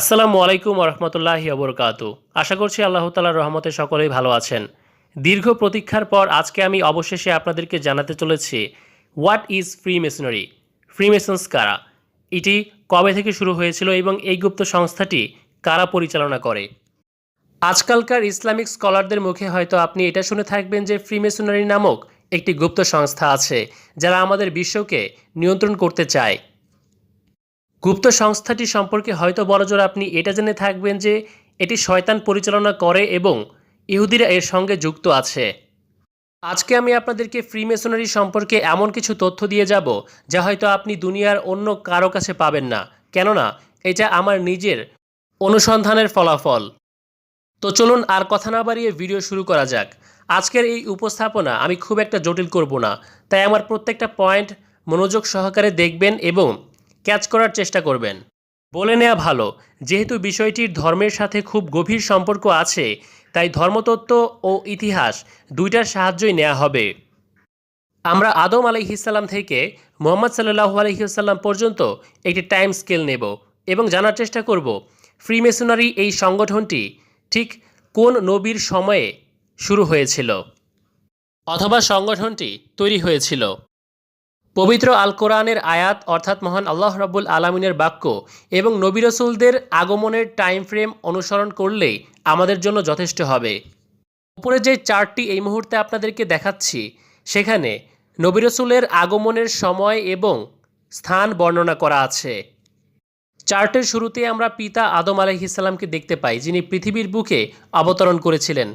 আসসালামু আলাইকুম রহমতুল্লাহি অবরকাত আশা করছি আল্লাহ তালার রহমতে সকলেই ভালো আছেন। দীর্ঘ প্রতীক্ষার পর আজকে আমি অবশেষে আপনাদেরকে জানাতে চলেছি, what is freemasonry freemasons কারা? এটি কবে থেকে শুরু হয়েছিল এবং এই গুপ্ত সংস্থাটি কারা পরিচালনা করে? আজকালকার ইসলামিক স্কলারদের মুখে হয়তো আপনি এটা শুনে থাকবেন যে ফ্রি মেশনারি নামক একটি গুপ্ত সংস্থা আছে, যারা আমাদের বিশ্বকে নিয়ন্ত্রণ করতে চায়। গুপ্ত সংস্থাটি সম্পর্কে হয়তো বড়জোর আপনি এটা জেনে থাকবেন যে এটি শয়তান পরিচালনা করে এবং ইহুদিরা এর সঙ্গে যুক্ত আছে। আজকে আমি আপনাদেরকে ফ্রিমেসনারি সম্পর্কে এমন কিছু তথ্য দিয়ে যাব যা হয়তো আপনি দুনিয়ার অন্য কারও কাছে পাবেন না। কেননা, এটা আমার নিজের অনুসন্ধানের ফলাফল। তো চলুন আর কথা না বাড়িয়ে ভিডিও শুরু করা যাক। আজকের এই উপস্থাপনা আমি খুব একটা জটিল করব না, তাই আমার প্রত্যেকটা পয়েন্ট মনোযোগ সহকারে দেখবেন এবং ক্যাচ করার চেষ্টা করবেন। বলে নেওয়া ভালো, যেহেতু বিষয়টির ধর্মের সাথে খুব গভীর সম্পর্ক আছে, তাই ধর্মতত্ত্ব ও ইতিহাস দুইটার সাহায্যই নেওয়া হবে। আমরা আদম আলাইহিসাল্লাম থেকে মোহাম্মদ সাল্লাহু আলহিহাল্লাম পর্যন্ত একটি টাইম স্কেল নেব এবং জানার চেষ্টা করব, ফ্রিমেসনারি এই সংগঠনটি ঠিক কোন নবীর সময়ে শুরু হয়েছিল অথবা সংগঠনটি তৈরি হয়েছিল। পবিত্র আল কোরআনের আয়াত অর্থাৎ মহান আল্লাহ রাব্বুল আলমিনের বাক্য এবং নবী রসুলদের আগমনের টাইম ফ্রেম অনুসরণ করলেই আমাদের জন্য যথেষ্ট হবে। উপরে যে চার্টটি এই মুহূর্তে আপনাদেরকে দেখাচ্ছি, সেখানে নবী রসুলের আগমনের সময় এবং স্থান বর্ণনা করা আছে। চার্টের শুরুতে আমরা পিতা আদম আলহিসাল্লামকে দেখতে পাই, যিনি পৃথিবীর বুকে অবতরণ করেছিলেন।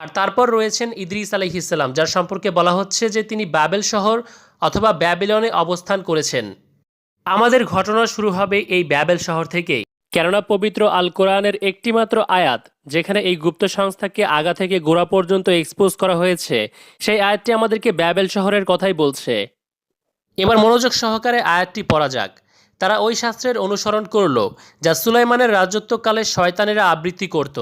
আর তারপর রয়েছেন ইদ্রিস আলহিসাল্লাম যার সম্পর্কে বলা হচ্ছে যে তিনি বাবেল শহর অথবা ব্যাবিলনে অবস্থান করেছেন। আমাদের ঘটনা শুরু হবে এই ব্যাবেল শহর থেকেই। কেননা পবিত্র আল কোরআনের একটিমাত্র আয়াত, যেখানে এই গুপ্ত সংস্থাকে আগা থেকে গোড়া পর্যন্ত এক্সপোজ করা হয়েছে, সেই আয়াতটি আমাদেরকে ব্যাবেল শহরের কথাই বলছে। এবার মনোযোগ সহকারে আয়াতটি পড়া যাক। তারা ওই শাস্ত্রের অনুসরণ করল, যা সুলাইমানের রাজত্বকালে শয়তানেরা আবৃত্তি করত।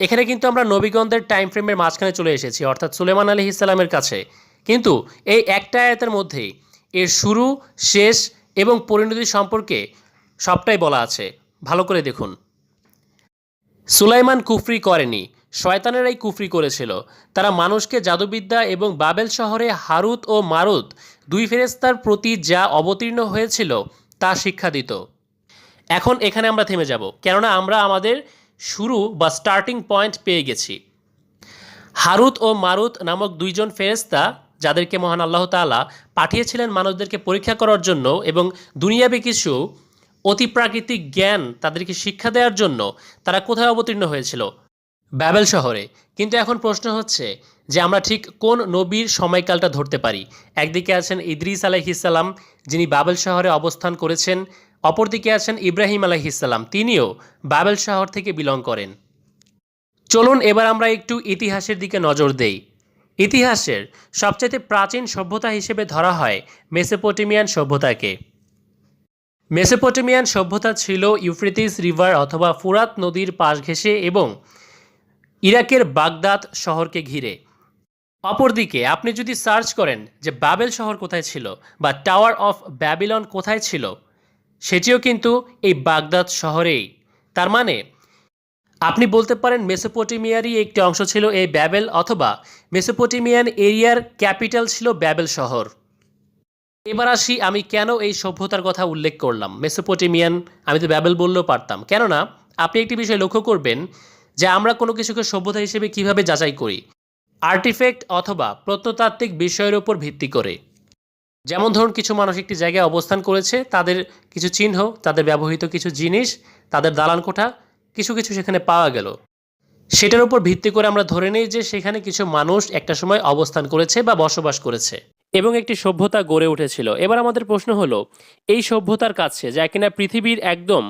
এখানে কিন্তু আমরা নবীগণদের টাইম ফ্রেমের মাঝখানে চলে এসেছি, অর্থাৎ সুলেমান আলী ইসলামের কাছে। কিন্তু এই একটা আয়াতের মধ্যেই এর শুরু, শেষ এবং পরিণতি সম্পর্কে সবটাই বলা আছে। ভালো করে দেখুন। সুলাইমান কুফরি করেনি শয়তানেরাই কুফরি করেছিল। তারা মানুষকে জাদুবিদ্যা এবং বাবেল শহরে হারুত ও মারুত দুই ফেরেস্তার প্রতি যা অবতীর্ণ হয়েছিল, তা শিক্ষা দিত। এখন এখানে আমরা থেমে যাব, কেননা আমরা আমাদের শুরু বা স্টার্টিং পয়েন্ট পেয়ে গেছি। হারুত ও মারুত নামক দুইজন ফেরেস্তা যাদেরকে মহান আল্লাহ তাআলা পাঠিয়েছিলেন মানুষদেরকে পরীক্ষা করার জন্য এবং দুনিয়াবি কিছু অতিপ্রাকৃতিক জ্ঞান তাদেরকে শিক্ষা দেওয়ার জন্য তারা কোথায় অবতীর্ণ হয়েছিল? ব্যাবেল শহরে। কিন্তু এখন প্রশ্ন হচ্ছে যে আমরা ঠিক কোন নবীর সময়কালটা ধরতে পারি? একদিকে আছেন ইদ্রিস আলাইহিসাল্লাম যিনি বাবেল শহরে অবস্থান করেছেন। অপরদিকে আছেন ইব্রাহিম আলাইহিসাল্লাম তিনিও বাবেল শহর থেকে বিলং করেন। চলুন এবার আমরা একটু ইতিহাসের দিকে নজর দেই। ইতিহাসের সবচেয়ে প্রাচীন সভ্যতা হিসেবে ধরা হয় মেসোপটেমিয়ান সভ্যতাকে। মেসোপটেমিয়ান সভ্যতা ছিল ইউফ্রেটিস রিভার অথবা ফুরাত নদীর পাশ ঘেঁষে এবং ইরাকের বাগদাদ শহরকে ঘিরে। অপরদিকে আপনি যদি সার্চ করেন যে বাবেল শহর কোথায় ছিল বা টাওয়ার অফ ব্যাবিলন কোথায় ছিল, সেটিও কিন্তু এই বাগদাদ শহরেই। তার মানে আপনি বলতে পারেন মেসোপটেমিয়ারই একটি অংশ ছিল এই ব্যাবেল অথবা মেসোপটেমিয়ান এরিয়ার ক্যাপিটাল ছিল ব্যাবেল শহর। এবার আসি আমি কেন এই সভ্যতার কথা উল্লেখ করলাম? মেসোপটেমিয়ান, আমি তো ব্যাবেল বললেও পারতাম। কেননা, আপনি একটি বিষয় লক্ষ্য করবেন যে আমরা কোনো কিছুকে সভ্যতা হিসেবে কীভাবে যাচাই করি? আর্টিফ্যাক্ট অথবা প্রত্নতাত্ত্বিক বিষয়ের উপর ভিত্তি করে। যেমন ধরুন, কিছু মানুষ একটি জায়গায় অবস্থান করেছে, তাদের কিছু চিহ্ন, তাদের ব্যবহৃত কিছু জিনিস, তাদের দালান কোঠা কিছু কিছু সেখানে পাওয়া গেল। সেটার উপর ভিত্তি করে আমরা ধরে নিই যে সেখানে কিছু মানুষ একটা সময় অবস্থান করেছে বা বসবাস করেছে এবং একটি সভ্যতা গড়ে উঠেছিল। এবার আমাদের প্রশ্ন হলো, এই সভ্যতার কাছে যা কিনা পৃথিবীর একদম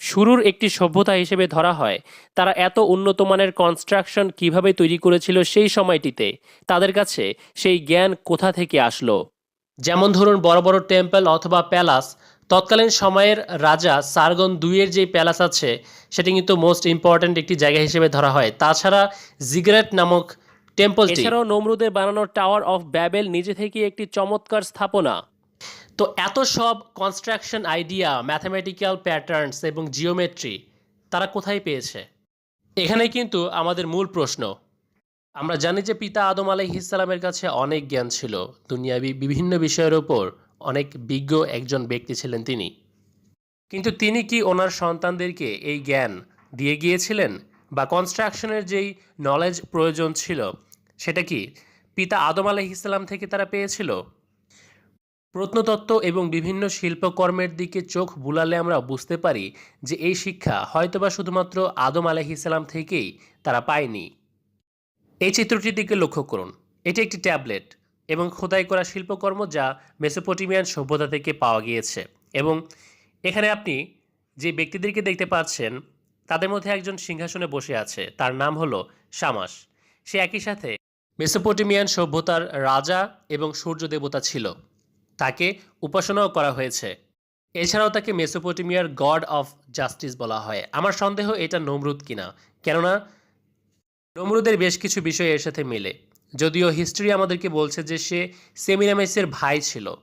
শুরুর একটি সভ্যতা হিসেবে ধরা হয়, তারা এত উন্নত মানের কনস্ট্রাকশন কীভাবে তৈরি করেছিল সেই সময়টিতে, তাদের কাছে সেই জ্ঞান কোথা থেকে আসলো? যেমন ধরুন বড় বড় টেম্পল অথবা প্যালাস তৎকালীন সময়ের রাজা সারগন দুইয়ের যে প্যালাস আছে সেটি কিন্তু মোস্ট ইম্পর্ট্যান্ট একটি জায়গা হিসেবে ধরা হয়। তাছাড়া জিগ্রেট নামক টেম্পলটি এছাড়াও নমরুদের বানানো টাওয়ার অফ ব্যাবেল নিজে থেকে একটি চমৎকার স্থাপনা। তো এত সব কনস্ট্রাকশন আইডিয়া ম্যাথামেটিক্যাল প্যাটার্নস এবং জিওমেট্রি তারা কোথায় পেয়েছে? এখানে কিন্তু আমাদের মূল প্রশ্ন। আমরা জানি যে পিতা আদম আলাইহিসালামের কাছে অনেক জ্ঞান ছিল। দুনিয়াবি বিভিন্ন বিষয়ের ওপর অনেক বিজ্ঞ একজন ব্যক্তি ছিলেন তিনি। কিন্তু তিনি কি ওনার সন্তানদেরকে এই জ্ঞান দিয়ে গিয়েছিলেন বা কনস্ট্রাকশনের যেই নলেজ প্রয়োজন ছিল, সেটা কি পিতা আদম আলহ ইসলাম থেকে তারা পেয়েছিল? প্রত্নতত্ত্ব এবং বিভিন্ন শিল্পকর্মের দিকে চোখ বুলালে আমরা বুঝতে পারি যে এই শিক্ষা হয়তোবা শুধুমাত্র আদম আলহ ইসলাম থেকেই তারা পায়নি। এই চিত্রটির দিকে লক্ষ্য করুন। এটি একটি ট্যাবলেট। এবং খোদাই করা শিল্পকর্ম যা মেসোপটেমিয়ান সভ্যতা থেকে পাওয়া গিয়েছে। এবং এখানে আপনি যে ব্যক্তিদেরকে দেখতে পাচ্ছেন, তাদের মধ্যে একজন সিংহাসনে বসে আছে। তার নাম হলো শামাস সে একই সাথে মেসোপটেমিয়ান সভ্যতার রাজা এবং সূর্য দেবতা ছিল। তাকে উপাসনাও করা হয়েছে। এছাড়াও তাকে মেসোপটেমিয়ার গড অফ জাস্টিস বলা হয়। আমার সন্দেহ এটা নমরুদ কিনা? কেননা নমরুদের বেশ কিছু বিষয় এর সাথে মিলে। যদিও হিস্ট্রি আমাদেরকে বলছে যে সে সেমিরামিসের ভাই ছিল।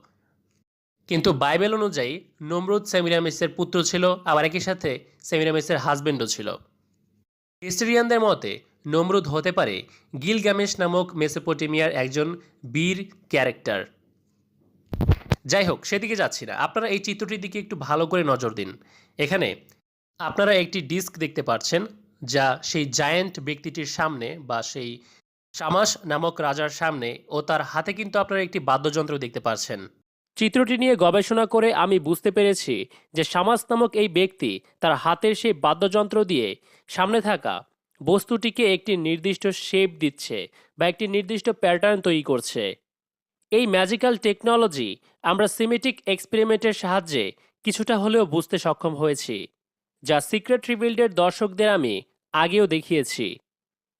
কিন্তু বাইবেল অনুযায়ী নমরুদ সেমিরামিসের পুত্র ছিল, আবার একই সাথে সেমিরামিসের হাজবেন্ডও ছিল। হিস্ট্রিয়ানদের মতে নমরুদ হতে পারে গিলগামেশ নামক মেসোপটেমিয়ার একজন বীর ক্যারেক্টার। যাই হোক, সেদিকে যাচ্ছি না। আপনারা এই চিত্রটির দিকে একটু ভালো করে নজর দিন। এখানে আপনারা একটি ডিস্ক দেখতে পাচ্ছেন, যা সেই জায়ান্ট ব্যক্তিটির সামনে বা সেই শামাস নামক রাজার সামনে ও তার হাতে কিন্তু আপনারা একটি বাদ্যযন্ত্র দেখতে পাচ্ছেন। চিত্রটি নিয়ে গবেষণা করে আমি বুঝতে পেরেছি যে শামাস নামক এই ব্যক্তি তার হাতের সেই বাদ্যযন্ত্র দিয়ে সামনে থাকা বস্তুটিকে একটি নির্দিষ্ট শেপ দিচ্ছে বা একটি নির্দিষ্ট প্যাটার্ন তৈরি করছে। এই ম্যাজিক্যাল টেকনোলজি আমরা সিমেটিক এক্সপেরিমেন্টের সাহায্যে কিছুটা হলেও বুঝতে সক্ষম হয়েছি, যা সিক্রেট রিবিল্ডের দর্শকদের আমি আগেও দেখিয়েছি।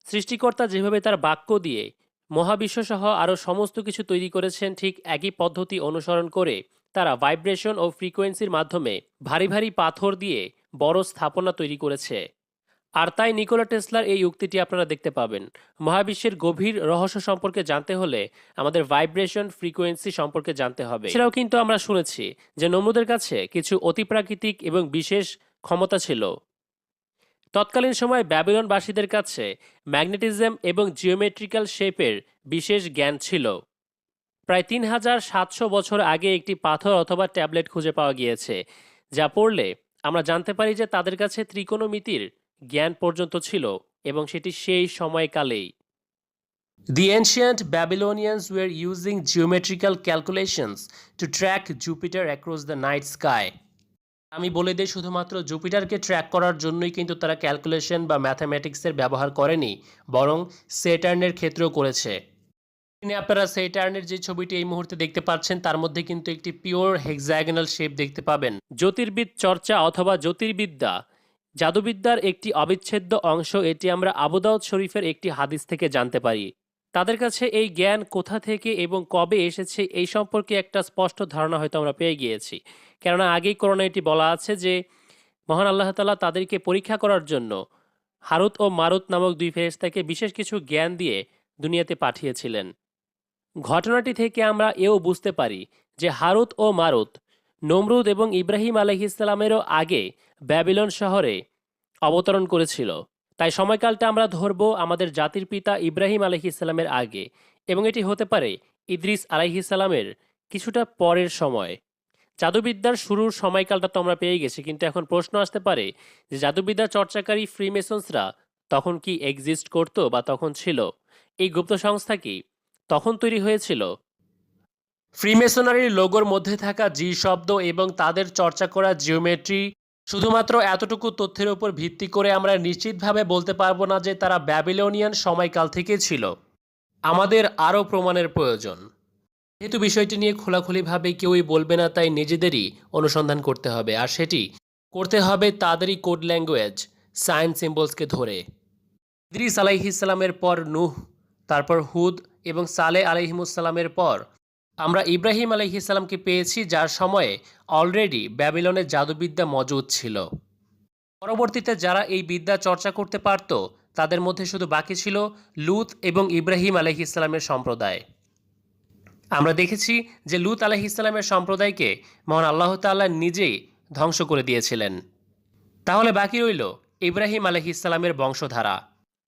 সৃষ্টিকর্তা যেভাবে তার বাক্য দিয়ে মহাবিশ্বসহ আরও সমস্ত কিছু তৈরি করেছেন, ঠিক একই পদ্ধতি অনুসরণ করে তারা ভাইব্রেশন ও ফ্রিকোয়েন্সির মাধ্যমে ভারী ভারী পাথর দিয়ে বড় স্থাপনা তৈরি করেছে। আর তাই নিকোলা টেসলার এই উক্তিটি আপনারা দেখতে পাবেন। মহাবিশ্বের গভীর রহস্য সম্পর্কে জানতে হলে আমাদের ভাইব্রেশন, ফ্রিকোয়েন্সি সম্পর্কে জানতে হবে। সেটাও কিন্তু আমরা শুনেছি যে নমরুদের কাছে কিছু অতিপ্রাকৃতিক এবং বিশেষ ক্ষমতা ছিল। তৎকালীন সময় ব্যাবিলনবাসীদের কাছে ম্যাগনেটিজম এবং জিওমেট্রিক্যাল শেপের বিশেষ জ্ঞান ছিল প্রায় তিন হাজার সাতশো বছর আগে একটি পাথর অথবা ট্যাবলেট খুঁজে পাওয়া গিয়েছে, যা পড়লে আমরা জানতে পারি যে তাদের কাছে ত্রিকোণমিতির জ্ঞান পর্যন্ত ছিল এবং সেটি সেই সময়কালেই The ancient Babylonians were using geometrical calculations to track Jupiter across the night sky. আমি বলে দিই শুধুমাত্র জুপিটারকে ট্র্যাক করার জন্যই কিন্তু তারা ক্যালকুলেশন বা ম্যাথামেটিক্সের ব্যবহার করেনি, বরং সেটার্নের ক্ষেত্রেও করেছে। এখানে আপনারা সেটার্নের যে ছবিটি এই মুহূর্তে দেখতে পাচ্ছেন, তার মধ্যে কিন্তু একটি পিওর হেক্সাগোনাল শেপ দেখতে পাবেন। জ্যোতির্বিদ চর্চা অথবা জ্যোতির্বিদ্যা, জাদুবিদ্যার একটি অবিচ্ছেদ্য অংশ, এটি আমরা আবুদাউদ শরীফের একটি হাদিস থেকে জানতে পারি। তাদের কাছে এই জ্ঞান কোথা থেকে এবং কবে এসেছে এই সম্পর্কে একটা স্পষ্ট ধারণা হয়তো আমরা পেয়ে গিয়েছি। কেননা আগেই করোনা এটি বলা আছে যে, মহান আল্লাহ তালা তাদেরকে পরীক্ষা করার জন্য হারুত ও মারুত নামক দুই ফেরেশতাকে বিশেষ কিছু জ্ঞান দিয়ে দুনিয়াতে পাঠিয়েছিলেন। ঘটনাটি থেকে আমরা এও বুঝতে পারি যে হারুত ও মারুত নমরুদ এবং ইব্রাহিম আলহ ইসলামেরও আগে ব্যাবিলন শহরে অবতরণ করেছিল। তাই সময়কালটা আমরা ধরব আমাদের জাতির পিতা ইব্রাহিম আলহিসাল্লামের আগে এবং এটি হতে পারে ইদ্রিস আলাইহিসাল্লামের কিছুটা পরের সময়। জাদুবিদ্যার শুরুর সময়কালটা তো আমরা পেয়ে গেছি, কিন্তু এখন প্রশ্ন আসতে পারে যে জাদুবিদ্যা চর্চাকারী ফ্রিমেসন্সরা তখন কি এক্সিস্ট করতো বা তখন ছিল? এই গুপ্ত সংস্থা কি তখন তৈরি হয়েছিল? ফ্রিমেসনারির লোগোর মধ্যে থাকা জি শব্দ এবং তাদের চর্চা করা জিওমেট্রি শুধুমাত্র এতটুকু তথ্যের উপর ভিত্তি করে আমরা নিশ্চিতভাবে বলতে পারব না যে তারা ব্যাবিলনিয়ান সময়কাল থেকে ছিল। আমাদের আরও প্রমাণের প্রয়োজন। যেহেতু বিষয়টি নিয়ে খোলাখুলিভাবে কেউই বলবে না, তাই নিজেদেরই অনুসন্ধান করতে হবে। আর সেটি করতে হবে তাদেরই কোড ল্যাঙ্গুয়েজ সায়েন্স সিম্বলসকে ধরে। ইদ্রিস আলাইহিসাল্লামের পর নুহ, তারপর হুদ এবং সালে আলাইহিমুসাল্লামের পর আমরা ইব্রাহিম আলাইহিসাল্লামকে পেয়েছি যার সময়ে অলরেডি ব্যাবিলনের জাদুবিদ্যা মজুদ ছিল। পরবর্তীতে যারা এই বিদ্যা চর্চা করতে পারত, তাদের মধ্যে শুধু বাকি ছিল লুত এবং ইব্রাহিম আলাইহিসাল্লামের সম্প্রদায়। আমরা দেখেছি যে লুত আলহ ইসলামের সম্প্রদায়কে মহান আল্লাহ তাল্লাহ নিজেই ধ্বংস করে দিয়েছিলেন। তাহলে বাকি রইল ইব্রাহিম আলহ ইসলামের বংশধারা।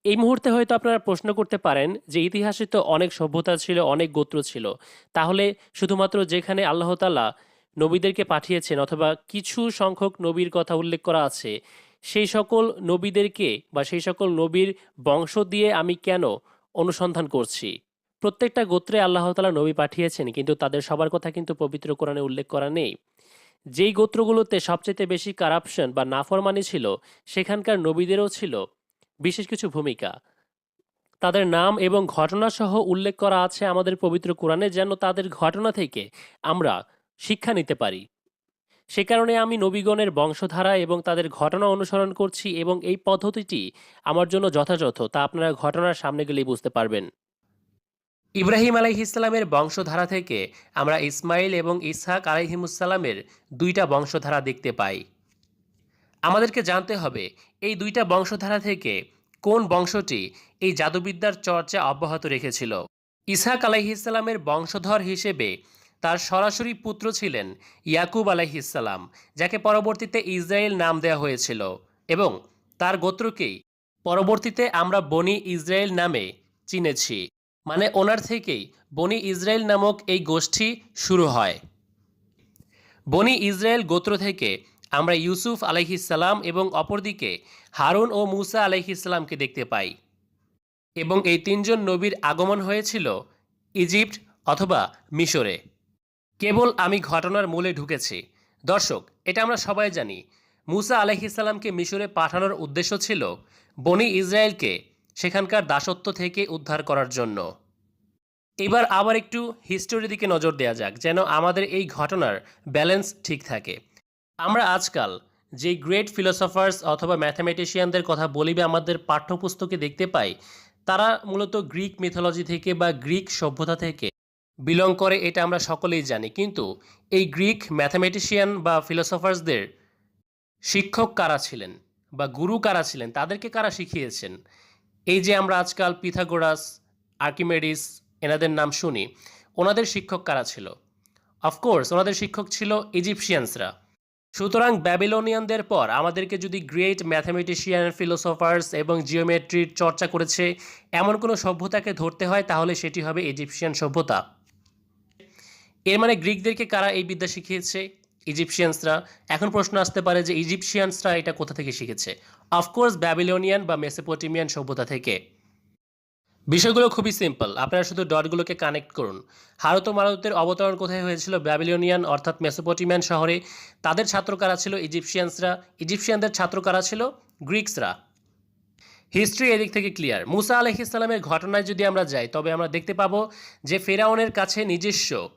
এই মুহূর্তে হয়তো আপনারা প্রশ্ন করতে পারেন যে ইতিহাসে তো অনেক সভ্যতা ছিল, অনেক গোত্র ছিল। তাহলে শুধুমাত্র যেখানে আল্লাহ তাল্লাহ নবীদেরকে পাঠিয়েছেন অথবা কিছু সংখ্যক নবীর কথা উল্লেখ করা আছে, সেই সকল নবীদেরকে বা সেই সকল নবীর বংশ দিয়ে আমি কেন অনুসন্ধান করছি? প্রত্যেকটা গোত্রে আল্লাহ তালা নবী পাঠিয়েছেন, কিন্তু তাদের সবার কথা কিন্তু পবিত্র কোরআনে উল্লেখ করা নেই। যেই গোত্রগুলোতে সবচেয়ে বেশি কারাপশন বা নাফরমানি ছিল, সেখানকার নবীদেরও ছিল। বিশেষ কিছু ভূমিকা। তাদের নাম এবং ঘটনা সহ উল্লেখ করা আছে আমাদের পবিত্র কোরআনে যেন তাদের ঘটনা থেকে আমরা শিক্ষা নিতে পারি। সে কারণে আমি নবীগণের বংশধারা এবং তাদের ঘটনা অনুসরণ করছি এবং এই পদ্ধতিটি আমার জন্য যথাযথ, তা আপনারা ঘটনার সামনে গেলেই বুঝতে পারবেন। ইব্রাহিম আলাইহিসালামের বংশধারা থেকে আমরা ইসমাইল এবং ইসহাক আলাইহিমুসালামের দুইটা বংশধারা দেখতে পাই। আমাদেরকে জানতে হবে এই দুইটা বংশধারা থেকে কোন বংশটি এই জাদুবিদ্যার চর্চা অব্যাহত রেখেছিল। ইসহাক আলাইহিসালামের বংশধর হিসেবে তার সরাসরি পুত্র ছিলেন ইয়াকুব আলাইহিসাল্লাম যাকে পরবর্তীতে ইসরায়েল নাম দেওয়া হয়েছিল এবং তার গোত্রকেই পরবর্তীতে আমরা বনি ইসরায়েল নামে চিনেছি। মানে ওনার থেকেই বনি ইসরায়েল নামক এই গোষ্ঠী শুরু হয়। বনি ইসরায়েল গোত্র থেকে আমরা ইউসুফ আলাইহিসাল্লাম এবং অপরদিকে হারুন ও মুসা আলাইহিসাল্লামকে দেখতে পাই। এবং এই তিনজন নবীর আগমন হয়েছিল ইজিপ্ট অথবা মিশরে। কেবল আমি ঘটনার মূলে ঢুকেছি। দর্শক, এটা আমরা সবাই জানি, মুসা আলাইহিসাল্লামকে মিশরে পাঠানোর উদ্দেশ্য ছিল বনি ইসরায়েলকে সেখানকার দাসত্ব থেকে উদ্ধার করার জন্য। এবার আবার একটু হিস্টোরির দিকে নজর দেওয়া যাক, যেন আমাদের এই ঘটনার ব্যালেন্স ঠিক থাকে। আমরা আজকাল যে গ্রেট ফিলোসফার্স অথবা ম্যাথামেটিশিয়ানদের কথা বলিবে আমাদের পাঠ্যপুস্তকে দেখতে পাই, তারা মূলত গ্রিক মিথোলজি থেকে বা গ্রিক সভ্যতা থেকে বিলং করে, এটা আমরা সকলেই জানি। কিন্তু এই গ্রিক ম্যাথামেটিশিয়ান বা ফিলোসফার্সদের শিক্ষক কারা ছিলেন বা গুরু কারা ছিলেন, তাদেরকে কারা শিখিয়েছেন? এই যে আমরা আজকাল পিথাগোরাস আর্কিমেডিস এনাদের নাম শুনি, ওনাদের শিক্ষক কারা ছিল? অফকোর্স ওনাদের শিক্ষক ছিল ইজিপশিয়ানসরা সুতরাং ব্যাবিলনিয়ানদের পর আমাদেরকে যদি গ্রেট ম্যাথামেটিশিয়ান, ফিলোসফার্স এবং জিওমেট্রির চর্চা করেছে, এমন কোনো সভ্যতাকে ধরতে হয়, তাহলে সেটি হবে ইজিপশিয়ান সভ্যতা। এর মানে গ্রিকদেরকে কারা এই বিদ্যা শিখিয়েছে? ইজিপশিয়ানসরা। এখন প্রশ্ন আসতে পারে যে ইজিপশিয়ানসরা এটা কোথা থেকে শিখেছে? অফকোর্স ব্যাবিলনিয়ান বা মেসোপটেমিয়ান সভ্যতা থেকে। বিষয়গুলো খুবই সিম্পল আপনারা শুধু ডটগুলোকে কানেক্ট করুন। হারত মারতের অবতরণ কোথায় হয়েছিল? ব্যাবিলনিয়ান, অর্থাৎ মেসোপটেমিয়ান শহরে। তাদের ছাত্র কারা ছিল? ইজিপশিয়ানসরা। ইজিপশিয়ানদের ছাত্র কারা ছিল? গ্রিকসরা। হিস্ট্রি এদিক থেকে ক্লিয়ার মুসা আলহ ইসলামের ঘটনায় যদি আমরা যাই, তবে আমরা দেখতে পাবো যে ফেরাউনের কাছে নিজস্ব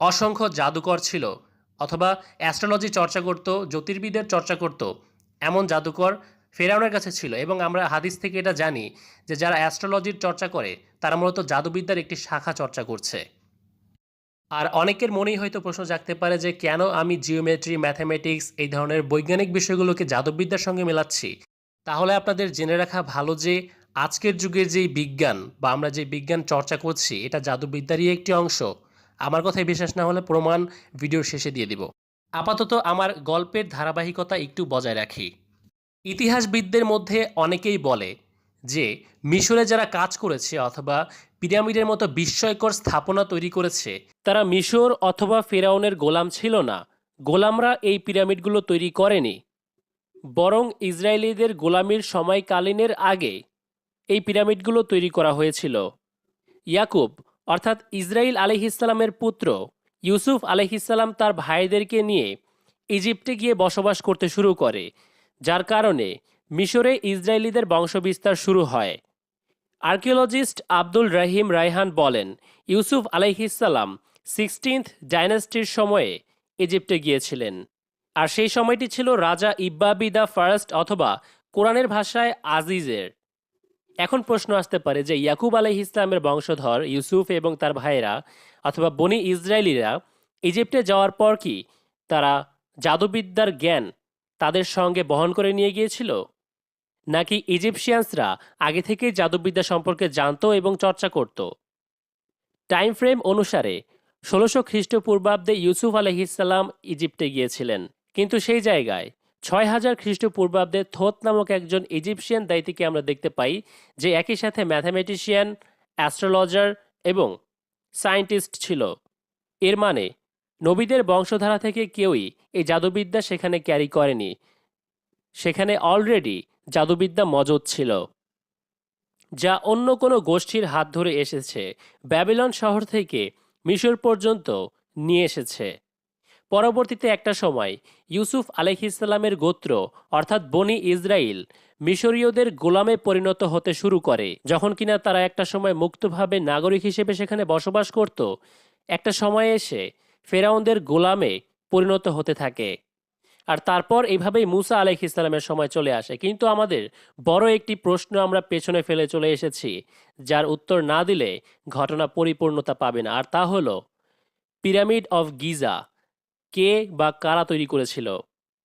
অসংখ্য জাদুকর ছিল, অথবা অ্যাস্ট্রোলজি চর্চা করত জ্যোতির্বিদের চর্চা করত। এমন জাদুকর ফেরাউনের কাছে ছিল এবং আমরা হাদিস থেকে এটা জানি যে যারা অ্যাস্ট্রোলজির চর্চা করে, তারা মূলত জাদুবিদ্যার একটি শাখা চর্চা করছে। আর অনেকের মনেই হয়তো প্রশ্ন জাগতে পারে যে কেন আমি জিওমেট্রি, ম্যাথামেটিক্স এই ধরনের বৈজ্ঞানিক বিষয়গুলোকে জাদুবিদ্যার সঙ্গে মেলাচ্ছি? তাহলে আপনাদের জেনে রাখা ভালো যে আজকের যুগের যেই বিজ্ঞান বা আমরা যে বিজ্ঞান চর্চা করছি, এটা জাদুবিদ্যারই একটি অংশ। আমার কথায় বিশ্বাস না হলে প্রমাণ ভিডিওর শেষে দিয়ে দিব। আপাতত আমার গল্পের ধারাবাহিকতা একটু বজায় রাখি। ইতিহাসবিদদের মধ্যে অনেকেই বলে যে, মিশরে যারা কাজ করেছে অথবা পিরামিডের মতো বিস্ময়কর স্থাপনা তৈরি করেছে, তারা মিশর অথবা ফেরাউনের গোলাম ছিল না। গোলামরা এই পিরামিডগুলো তৈরি করেনি। বরং ইসরায়েলিদের গোলামির সময়কালীনের আগে এই পিরামিডগুলো তৈরি করা হয়েছিল। ইয়াকুব, অর্থাৎ ইসরাইল আলহিসাল্লামের পুত্র, ইউসুফ আলহিসাল্লাম তার ভাইদেরকে নিয়ে ইজিপ্টে গিয়ে বসবাস করতে শুরু করে। যার কারণে মিশরে ইসরায়েলিদের বংশবিস্তার শুরু হয়। আর্কিওলজিস্ট আব্দুল রহিম রায়হান বলেন, ইউসুফ আলাইহিসাল্লাম সিক্সটিন্থ ডাইনাস্টির সময়ে ইজিপ্টে গিয়েছিলেন। আর সেই সময়টি ছিল রাজা ইব্বাবি দ্য ফার্স্ট অথবা কোরআনের ভাষায় আজিজের। এখন প্রশ্ন আসতে পারে যে ইয়াকুব আলাহ ইসলামের বংশধর ইউসুফ এবং তার ভাইয়েরা অথবা বনি ইসরায়েলিরা ইজিপ্টে যাওয়ার পর কি তারা জাদুবিদ্যার জ্ঞান তাদের সঙ্গে বহন করে নিয়ে গিয়েছিল? নাকি ইজিপশিয়ানসরা আগে থেকেই জাদুবিদ্যা সম্পর্কে জানত এবং চর্চা করত? টাইম ফ্রেম অনুসারে ষোলোশো খ্রিস্টপূর্বাব্দে ইউসুফ আলহিসাল্লাম ইজিপ্টে গিয়েছিলেন। কিন্তু সেই জায়গায় ছয় হাজার খ্রিস্টপূর্বাব্দে থোত নামক একজন ইজিপশিয়ান দায়িত্বকে আমরা দেখতে পাই, যে একই সাথে ম্যাথামেটিশিয়ান, অ্যাস্ট্রোলজার এবং সায়েন্টিস্ট ছিল। এর মানে নবীদের বংশধারা থেকে কেউই এই জাদুবিদ্যা সেখানে ক্যারি করেনি। সেখানে অলরেডি জাদুবিদ্যা মজুদ ছিল। যা অন্য কোনো গোষ্ঠীর হাত ধরে এসেছে। ব্যাবিলন শহর থেকে মিশর পর্যন্ত নিয়ে এসেছে। পরবর্তীতে একটা সময় ইউসুফ আলহিসাল্লামের গোত্র, অর্থাৎ বনি ইসরাইল, মিশরীয়দের গোলামে পরিণত হতে শুরু করে। যখন কিনা তারা একটা সময় মুক্তভাবে নাগরিক হিসেবে সেখানে বসবাস করত, একটা সময়ে এসে ফেরাউনদের গোলামে পরিণত হতে থাকে। আর তারপর এইভাবেই মুসা আলাইহ ইসলামের সময় চলে আসে। কিন্তু আমাদের বড় একটি প্রশ্ন আমরা পেছনে ফেলে চলে এসেছি, যার উত্তর না দিলে ঘটনা পরিপূর্ণতা পাবে না। আর তা হলো, পিরামিড অফ গিজা কে বা কারা তৈরি করেছিল?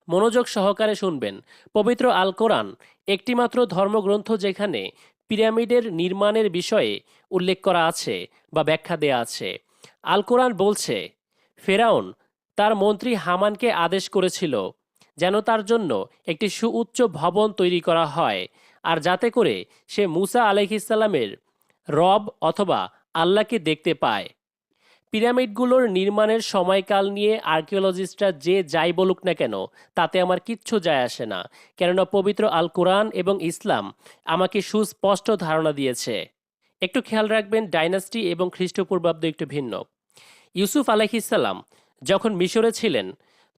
মনোযোগ সহকারে শুনবেন। পবিত্র আল কোরআন একটিমাত্র ধর্মগ্রন্থ যেখানে পিরামিডের নির্মাণের বিষয়ে উল্লেখ করা আছে বা ব্যাখ্যা দেয়া আছে। আল কোরআন বলছে ফেরাউন তার মন্ত্রী হামানকে আদেশ করেছিল যেন তার জন্য একটি সুউচ্চ ভবন তৈরি করা হয় আর যাতে করে সে মুসা আলহিসাল্লামের রব অথবা আল্লাহকে দেখতে পায়। পিরামিডগুলোর নির্মাণের সময়কাল নিয়ে আর্কিওলজিস্টরা যে যাই বলুক না কেন, তাতে আমার কিচ্ছু যায় আসে না, কেননা পবিত্র আল কোরআন এবং ইসলাম আমাকে সুস্পষ্ট ধারণা দিয়েছে। একটু খেয়াল রাখবেন, ডাইনাস্টি এবং খ্রিস্টপূর্বাব্দ একটু ভিন্ন। ইউসুফ আলহিসাল্লাম যখন মিশরে ছিলেন,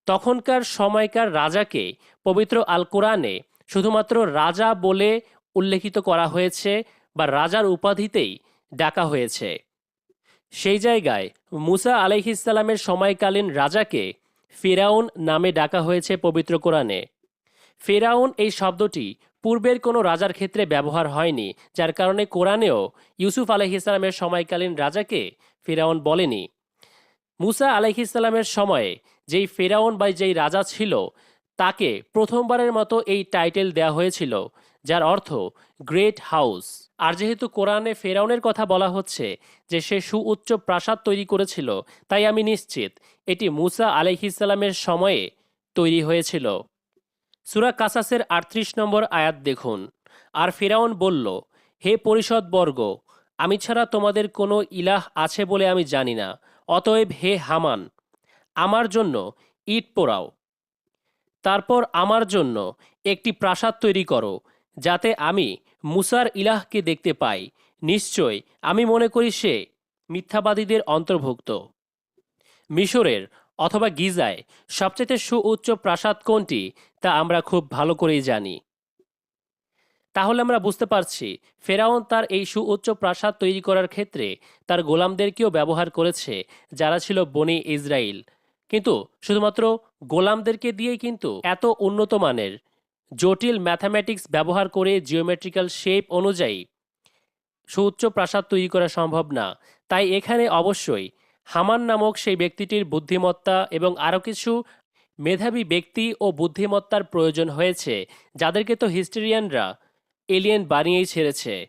তখনকার সময়কার রাজাকে পবিত্র আল কোরআনে শুধুমাত্র রাজা বলে উল্লেখিত করা হয়েছে বা রাজার উপাধিতেই ডাকা হয়েছে। সেই জায়গায় মুসা আলাইহিসাল্লামের সময়কালীন রাজাকে ফেরাউন নামে ডাকা হয়েছে পবিত্র কোরআনে। ফেরাউন এই শব্দটি পূর্বের কোনো রাজার ক্ষেত্রে ব্যবহার হয়নি, যার কারণে কোরআনেও ইউসুফ আলহিসাল্লামের সময়কালীন রাজাকে ফেরাউন বলেনি। মুসা আলহিসাল্লামের সময়ে যেই ফেরাউন বা যেই রাজা ছিল, তাকে প্রথমবারের মতো এই টাইটেল দেয়া হয়েছিল, যার অর্থ গ্রেট হাউস আর যেহেতু কোরআনে ফেরাউনের কথা বলা হচ্ছে যে সে সুউচ্চ প্রাসাদ তৈরি করেছিল, তাই আমি নিশ্চিত এটি মুসা আলহিসাল্লামের সময়ে তৈরি হয়েছিল। সুরা কাসাসের আটত্রিশ নম্বর আয়াত দেখুন। আর ফেরাউন বলল, হে পরিষদ বর্গ আমি ছাড়া তোমাদের কোনো ইলাহ আছে বলে আমি জানি না। অতএব হে হামান, আমার জন্য ইট পোড়াও। তারপর আমার জন্য একটি প্রাসাদ তৈরি করো, যাতে আমি মুসার ইলাহকে দেখতে পাই। নিশ্চয় আমি মনে করি সে মিথ্যাবাদীদের অন্তর্ভুক্ত। মিশরের অথবা গিজায় সবচেয়ে সুউচ্চ প্রাসাদ কোনটি তা আমরা খুব ভালো করেই জানি। তাহলে আমরা বুঝতে পারছি, ফেরাউন তার এই সুউচ্চ প্রাসাদ তৈরি করার ক্ষেত্রে তার গোলামদেরকেও ব্যবহার করেছে, যারা ছিল বনি ইসরায়েল কিন্তু শুধুমাত্র গোলামদেরকে দিয়েই কিন্তু এত উন্নত মানের, জটিল ম্যাথামেটিক্স ব্যবহার করে জিওমেট্রিক্যাল শেপ অনুযায়ী সুউচ্চ প্রাসাদ তৈরি করা সম্ভব না। তাই এখানে অবশ্যই হামান নামক সেই ব্যক্তিটির বুদ্ধিমত্তা এবং আরও কিছু মেধাবী ব্যক্তি ও বুদ্ধিমত্তার প্রয়োজন হয়েছে, যাদেরকে তো হিস্টেরিয়ানরা এলিয়েন বানিয়েই ছেড়েছে।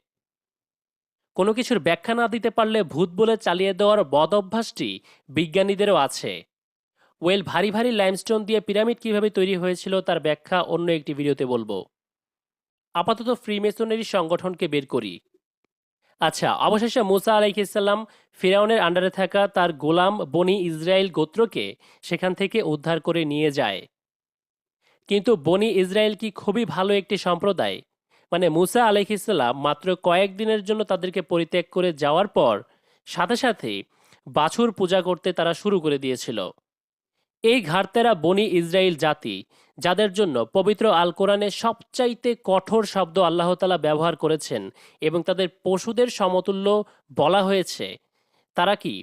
কোনো কিছুর ব্যাখ্যা না দিতে পারলে ভূত বলে চালিয়ে দেওয়ার বদ অভ্যাসটি বিজ্ঞানীদেরও আছে। ওয়েল, ভারী ভারী লাইমস্টোন দিয়ে পিরামিড কীভাবে তৈরি হয়েছিল তার ব্যাখ্যা অন্য একটি ভিডিওতে বলব। আপাতত ফ্রিমেসনারি সংগঠনকে বের করি। আচ্ছা অবশেষে মুসা আলাইহিসাল্লাম ফিরাউনের আন্ডারে থাকা তার গোলাম বনি ইসরায়েল গোত্রকে সেখান থেকে উদ্ধার করে নিয়ে যায়। কিন্তু বনি ইসরায়েল কি খুবই ভালো একটি সম্প্রদায়? মানে মুসা আলাইহিসাল্লাম মাত্র কয়েকদিনের জন্য তাদেরকে পরিত্যাগ করে যাওয়ার পর সাথে সাথে বাছুর পূজা করতে তারা শুরু করে দিয়েছিল। এই ঘাড়তেরা বনি ইসরায়েল জাতি, যাদের জন্য পবিত্র আল কোরআনে সবচাইতে কঠোর শব্দ আল্লাহ তালা ব্যবহার করেছেন এবং তাদের পশুদের সমতুল্য বলা হয়েছে, তারা কি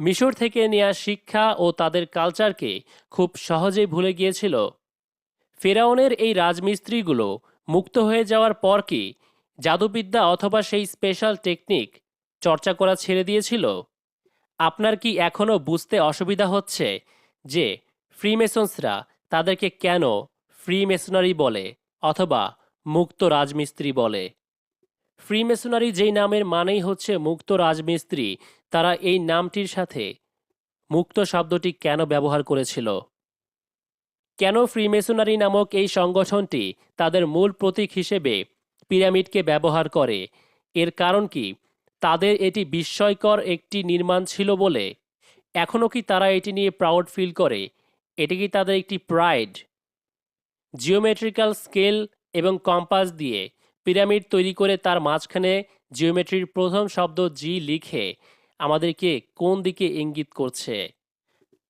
মিশর থেকে নেওয়া শিক্ষা ও তাদের কালচারকে খুব সহজেই ভুলে গিয়েছিল? ফেরাউনের এই রাজমিস্ত্রিগুলো মুক্ত হয়ে যাওয়ার পর কি জাদুবিদ্যা অথবা সেই স্পেশাল টেকনিক চর্চা করা ছেড়ে দিয়েছিল? আপনার কি এখনও বুঝতে অসুবিধা হচ্ছে যে ফ্রিমেসন্সরা তাদেরকে কেন ফ্রিমেসনারি বলে অথবা মুক্ত রাজমিস্ত্রি বলে? ফ্রিমেসনারি যেই নামের মানেই হচ্ছে মুক্ত রাজমিস্ত্রি, তারা এই নামটির সাথে মুক্ত শব্দটি কেন ব্যবহার করেছিল? কেন ফ্রিমেসনারি নামক এই সংগঠনটি তাদের মূল প্রতীক হিসেবে পিরামিডকে ব্যবহার করে? এর কারণ কি? তাদের এটি বিস্ময়কর একটি নির্মাণ ছিল বলে? এখনও কি তারা এটি নিয়ে প্রাউড ফিল করে? এটি কি তাদের একটি প্রাইড? জিওমেট্রিক্যাল স্কেল এবং কম্পাস দিয়ে পিরামিড তৈরি করে তার মাঝখানে জিওমেট্রির প্রথম শব্দ জি লিখে আমাদেরকে কোন দিকে ইঙ্গিত করছে?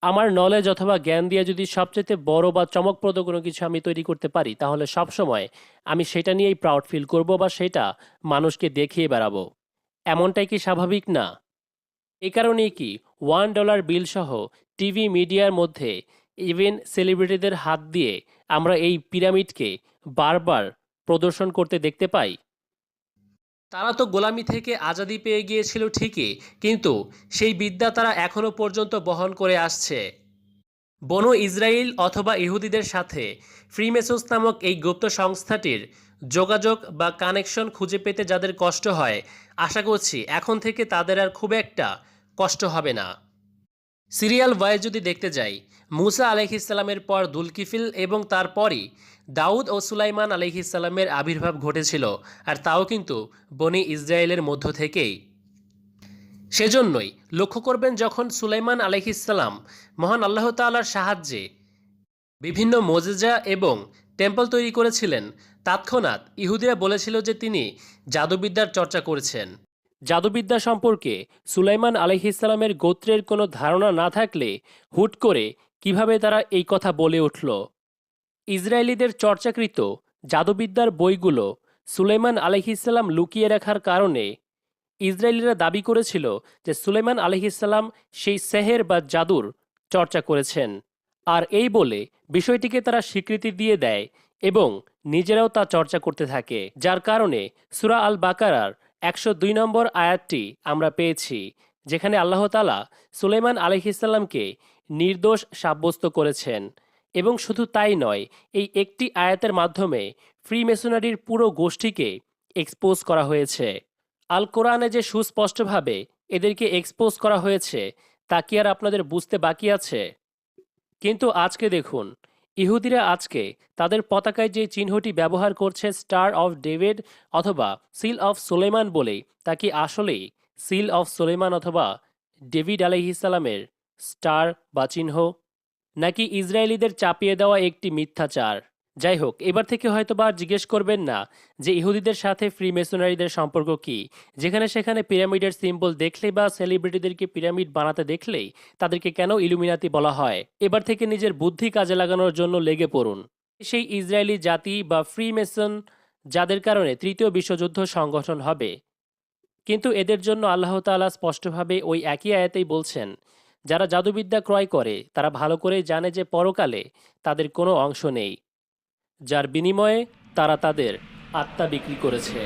আমার নলেজ অথবা জ্ঞান দিয়ে যদি সবচেয়ে বড় বা চমকপ্রদ কোনো কিছু আমি তৈরি করতে পারি, তাহলে সবসময় আমি সেটা নিয়েই প্রাউড ফিল করব বা সেটা মানুষকে দেখিয়ে বেড়াবো। এমনটাই কি স্বাভাবিক? না। এ কারণেই কি ওয়ান ডলার বিল সহ টিভি মিডিয়ার মধ্যে ইভেন সেলিব্রিটিদের হাত দিয়ে আমরা এই পিরামিডকে বারবার প্রদর্শন করতে দেখতে পাই? তারা তো গোলামি থেকে আজাদি পেয়ে গিয়েছিল ঠিকই, কিন্তু সেই বিদ্যা তারা এখনও পর্যন্ত বহন করে আসছে। বনো ইসরায়েল অথবা ইহুদিদের সাথে ফ্রিমেসন্স নামক এই গুপ্ত সংস্থাটির যোগাযোগ বা কানেকশন খুঁজে পেতে যাদের কষ্ট হয়, আশা করছি এখন থেকে তাদের আর খুব একটা কষ্ট হবে না। সিরিয়াল ওয়াইজ যদি দেখতে যাই, মুসা আলহ ইসলামের পর দুলকিফিল এবং তারপরই দাউদ ও সুলাইমান আলহিসাল্লামের আবির্ভাব ঘটেছিল, আর তাও কিন্তু বনি ইসরায়েলের মধ্য থেকেই। সেজন্যই লক্ষ্য করবেন যখন সুলাইমান আলহিসাল্লাম মহান আল্লাহ তাল্লার সাহায্যে বিভিন্ন মোজেজা এবং টেম্পল তৈরি করেছিলেন, তৎক্ষণাৎ ইহুদিরা বলেছিল যে তিনি জাদুবিদ্যার চর্চা করেছেন। জাদুবিদ্যা সম্পর্কে সুলাইমান আলহিসাল্লামের গোত্রের কোনো ধারণা না থাকলে হুট করে কীভাবে তারা এই কথা বলে উঠল? ইসরায়েলিদের চর্চাকৃত জাদুবিদ্যার বইগুলো সুলাইমান আলহিসাল্লাম লুকিয়ে রাখার কারণে ইসরায়েলিরা দাবি করেছিল যে সুলাইমান আলহিসাল্লাম সেই সেহের বা জাদুর চর্চা করেছেন। আর এই বলে বিষয়টিকে তারা স্বীকৃতি দিয়ে দেয় এবং নিজেরাও তা চর্চা করতে থাকে, যার কারণে সুরা আল বাকারার একশো দুই নম্বর আয়াতটি আমরা পেয়েছি, যেখানে আল্লাহ তালা সুলেমান আলহিসাল্লামকে নির্দোষ সাব্যস্ত করেছেন। এবং শুধু তাই নয়, এই একটি আয়াতের মাধ্যমে ফ্রি মেশনারির পুরো গোষ্ঠীকে এক্সপোজ করা হয়েছে। আল কোরআনে যে সুস্পষ্টভাবে এদেরকে এক্সপোজ করা হয়েছে, তা কি আর আপনাদের বুঝতে বাকি আছে? কিন্তু আজকে দেখুন, ইহুদিরা আজকে তাদের পতাকায় যে চিহ্নটি ব্যবহার করছে স্টার অফ ডেভিড অথবা সিল অফ সোলেমান বলে তা কি আসলেই সিল অফ সোলেমান অথবা ডেভিড আলহিসালামের স্টার বা চিহ্ন? নাকি ইসরায়েলিদের চাপিয়ে দেওয়া একটি মিথ্যাচার? যাই হোক এবার থেকে হয়তো বা জিজ্ঞেস করবেন না যে ইহুদিদের সাথে ফ্রি মেসোনারিদের সম্পর্ক কি? যেখানে সেখানে পিরামিডের সিম্বল দেখলেই বা সেলিব্রিটিদেরকে পিরামিড বানাতে দেখলেই তাদেরকে কেন ইলুমিনাতি বলা হয়? এবার থেকে নিজের বুদ্ধি কাজে লাগানোর জন্য লেগে পড়ুন। সেই ইসরায়েলি জাতি বা ফ্রি মেসন যাদের কারণে তৃতীয় বিশ্বযুদ্ধ সংগঠন হবে। কিন্তু এদের জন্য আল্লাহ তাআলা স্পষ্টভাবে ওই একই আয়াতেই বলছেন যারা জাদুবিদ্যা ক্রয় করে, তারা ভালো করে জানে যে পরকালে তাদের কোনো অংশ নেই, যার বিনিময়ে তারা তাদের আত্মা বিক্রি করেছে।